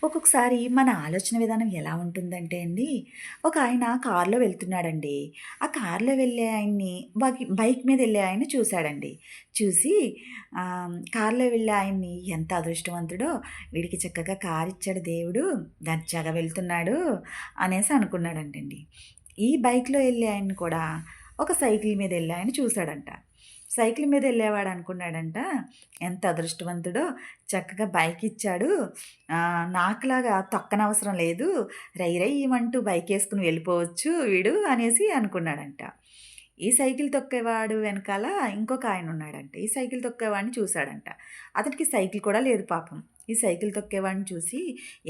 ఒక్కొక్కసారి మన ఆలోచన విధానం ఎలా ఉంటుందంటే అండి, ఒక ఆయన కారులో వెళ్తున్నాడండి. ఆ కారులో వెళ్ళే ఆయన్ని బైక్ మీద వెళ్ళే ఆయన చూశాడండి చూసి కారులో వెళ్ళే ఆయన్ని ఎంత అదృష్టవంతుడో, వీడికి చక్కగా కారు ఇచ్చాడు దేవుడు, దర్జాగా వెళ్తున్నాడు అనేసి అనుకున్నాడంటండి. ఈ బైక్‌లో వెళ్ళే ఆయన్ని కూడా ఒక సైకిల్ మీద వెళ్ళే ఆయన చూశాడంట సైకిల్ మీద వెళ్ళేవాడు అనుకున్నాడంట, ఎంత అదృష్టవంతుడో చక్కగా బైక్ ఇచ్చాడు. నాకులాగా తొక్కనవసరం లేదు. రై రయ్యమంటూ బైక్ వేసుకుని వెళ్ళిపోవచ్చు వీడు అనేసి అనుకున్నాడంట. ఈ సైకిల్ తొక్కేవాడు వెనకాల ఇంకొక ఆయన ఉన్నాడంట ఈ సైకిల్ తొక్కేవాడిని చూశాడంట అతనికి సైకిల్ కూడా లేదు పాపం. ఈ సైకిల్ తొక్కేవాడిని చూసి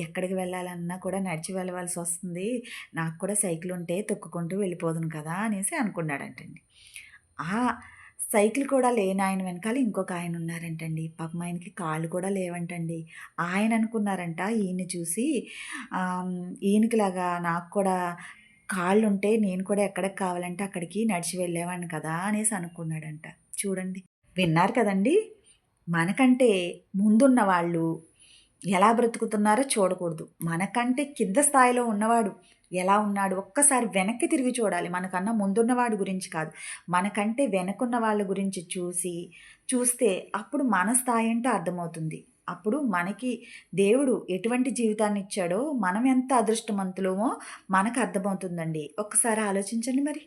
ఎక్కడికి వెళ్ళాలన్నా కూడా నడిచి వెళ్ళవలసి వస్తుంది నాకు కూడా సైకిల్ ఉంటే తొక్కుకుంటూ వెళ్ళిపోదును కదా! అనేసి అనుకున్నాడంటండి. ఆ సైకిల్ కూడా లేనాయన వెనకాల ఇంకొక ఆయన ఉన్నారంటండి పాపం ఆయనకి కాళ్ళు కూడా లేవంటండి. ఆయన అనుకున్నారంట ఈయన్ని చూసి ఈయనకిలాగా నాకు కూడా కాళ్ళుంటే నేను కూడా ఎక్కడికి కావాలంటే అక్కడికి నడిచి వెళ్ళేవాడిని కదా! అనేసి అనుకున్నాడంట. చూడండి. విన్నారు కదండీ! మనకంటే ముందున్న వాళ్ళు ఎలా బ్రతుకుతున్నారో చూడకూడదు. మనకంటే కింద స్థాయిలో ఉన్నవాడు ఎలా ఉన్నాడు ఒక్కసారి వెనక్కి తిరిగి చూడాలి. మనకన్నా ముందున్నవాడు గురించి కాదు. మనకంటే వెనకున్న వాళ్ళ గురించి చూసి, చూస్తే అప్పుడు మన స్థాయి అంటే అర్థమవుతుంది. అప్పుడు మనకి దేవుడు ఎటువంటి జీవితాన్ని ఇచ్చాడో మనం ఎంత అదృష్టవంతులమో మనకు అర్థమవుతుందండి. ఒక్కసారి ఆలోచించండి మరి.